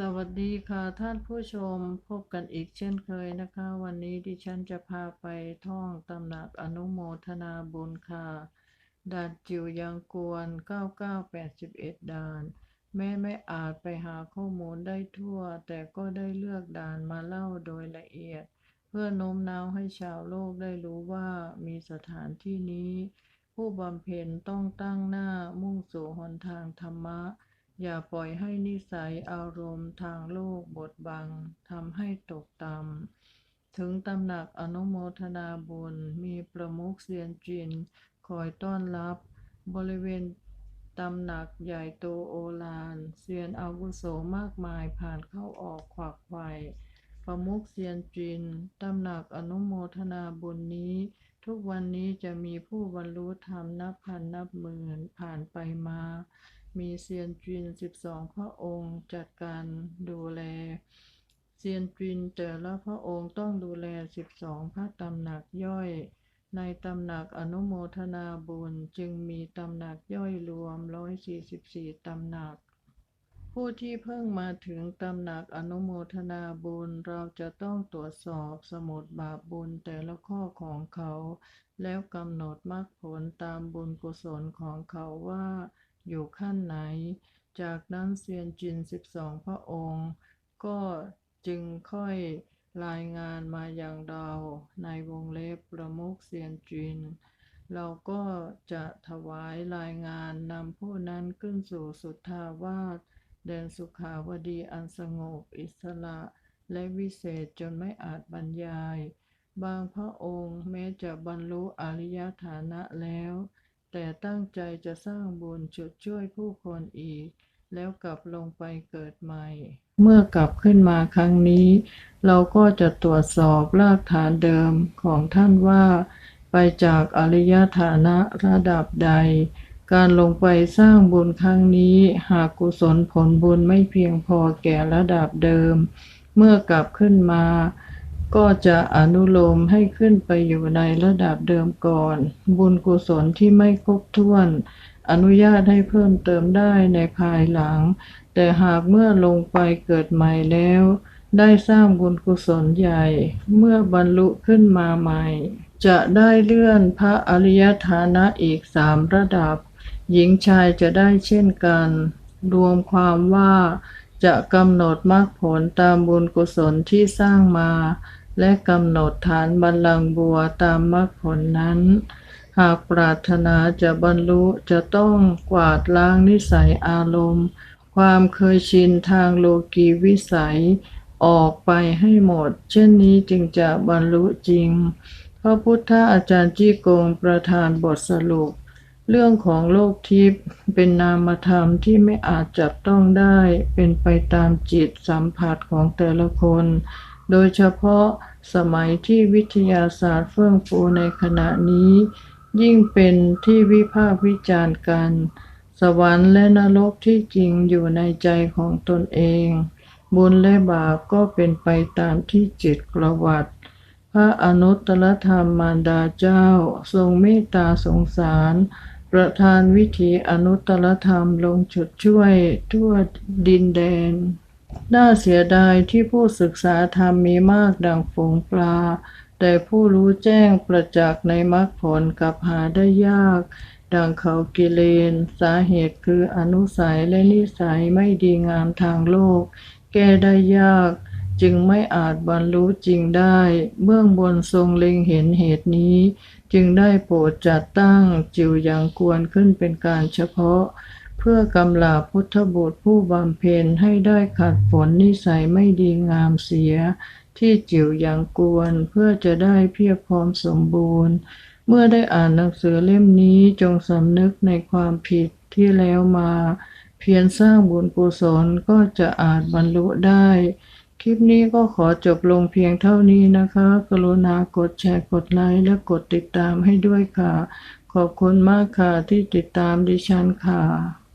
สวัสดีค่ะท่านผู้ชมพบกันอีกเช่นเคยนะคะ วันนี้ดิฉันจะพาไปท่องตำหนักอนุโมทนาบุญค่ะด่านจิวยังกวน 9981 ด่าน แม้ไม่อาจไปหาข้อมูลได้ทั่ว แต่ก็ได้เลือกด่านมาเล่าโดยละเอียด เพื่อโน้มน้าวให้ชาวโลกได้รู้ว่ามีสถานที่นี้ ผู้บำเพ็ญต้องตั้งหน้ามุ่งสู่หนทางธรรมะ อย่าปล่อยให้นิสัยอารมณ์ทางโลกบดบังทำให้ตกต่ำ ถึงตำหนักอนุโมทนาบุญมีประมุขเซียนจินคอยต้อนรับ บริเวณตำหนักใหญ่โตโอฬารเซียนอาวุโสมากมายผ่านเข้าออกขวักไขว่ประมุขเซียนจินตำหนักอนุโมทนาบุญนี้ ทุกวันนี้จะมีผู้บรรลุธรรมนับพันนับหมื่นผ่านไปมา มีเซียนจินสิบสองพระองค์จัดการดูแล เซียนจินแต่ละพระองค์ต้องดูแลสิบสองพระตำหนักย่อย ในตำหนักอนุโมทนาบุญจึงมีตำหนักย่อยรวมร้อยสี่สิบสี่ตำหนัก ผู้ที่เพิ่งมาถึงตำหนักอนุโมทนาบุญเราจะต้องตรวจสอบสมุดบาปบุญแต่ละข้อของเขา แล้วกำหนดมรรคผลตามบุญกุศลของเขาว่า อยู่ขั้นไหน จากนั้นเซียนจินสิบสองพระองค์ ก็จึงค่อยรายงานมาอย่างเราในวงเล็บประมุขเซียนจิน เราก็จะถวายรายงานนำผู้นั้นขึ้นสู่สุทธาวาสแดนสุขาวดีอันสงบอิสระและวิเศษจนไม่อาจบรรยาย บางพระองค์แม้จะบรรลุอริยฐานะแล้ว แต่ตั้งใจจะสร้างบุญจุดช่วยผู้คนอีก แล้วกลับลงไปเกิดใหม่ เมื่อกลับขึ้นมาครั้งนี้ เราก็จะตรวจสอบรากฐานเดิมของท่านว่า ไปจากอริยฐานะระดับใด การลงไปสร้างบุญครั้งนี้ หากกุศลผลบุญไม่เพียงพอแก่ระดับเดิม เมื่อกลับขึ้นมา ก็จะอนุโลมให้ขึ้นไปอยู่ในระดับเดิมก่อน บุญกุศลที่ไม่ครบถ้วน อนุญาตให้เพิ่มเติมได้ในภายหลัง แต่หากเมื่อลงไปเกิดใหม่แล้ว ได้สร้างบุญกุศลใหญ่ เมื่อบรรลุขึ้นมาใหม่ จะได้เลื่อนพระอริยฐานะอีกสามระดับ หญิงชายจะได้เช่นกัน รวมความว่า จะกำหนดมรรคผลตามบุญกุศลที่สร้างมา และกำหนดฐานบัลลังก์บัวตามมรรคผลนั้น หากปรารถนาจะบรรลุจะต้องกวาดล้างนิสัยอารมณ์ ความเคยชินทางโลกีวิสัยออกไปให้หมด เช่นนี้จึงจะบรรลุจริง พระพุทธอาจารย์จี้กงประธานบทสรุป เรื่องของโลกทิพย์เป็นนามธรรมที่ไม่อาจจับต้องได้ เป็นไปตามจิตสัมผัสของแต่ละคน โดยเฉพาะสมัยที่วิทยาศาสตร์เฟื่องฟูในขณะนี้ ยิ่งเป็นที่วิพากษ์วิจารณ์กัน สวรรค์และนรกที่จริงอยู่ในใจของตนเอง บุญและบาปก็เป็นไปตามที่จิตประวัติพระอนุตตรธรรมมารดาเจ้า ทรงเมตตาสงสาร ประทานวิถีอนุตตรธรรมลงจุดช่วยทั่วดินแดน น่าเสียดายที่ผู้ศึกษาธรรมมีมากดังฝูงปลา แต่ผู้รู้แจ้งประจักษ์ในมรรคผลกลับหาได้ยาก ดังเขากิเลน สาเหตุคืออนุสัยและนิสัยไม่ดีงามทางโลก แก้ได้ยาก จึงไม่อาจบรรลุจริงได้ เบื้องบนทรงเล็งเห็นเหตุนี้ จึงได้โปรดจัดตั้งจิวยังกวนขึ้นเป็นการเฉพาะ เพื่อกำลาพุทธบุตรผู้บำเพ็ญให้ได้ขัดฝนนิสัยไม่ดีงามเสีย ที่จิวยังกวนเพื่อจะได้เพียบพร้อมสมบูรณ์ เมื่อได้อ่านหนังสือเล่มนี้จงสำนึกในความผิดที่แล้วมา เพียรสร้างบุญกุศลก็จะอาจบรรลุได้ คลิปนี้ก็ขอจบลงเพียงเท่านี้นะคะ กรุณากดแชร์กดไลค์และกดติดตามให้ด้วยค่ะ ขอบคุณมากค่ะที่ติดตามดิฉันค่ะ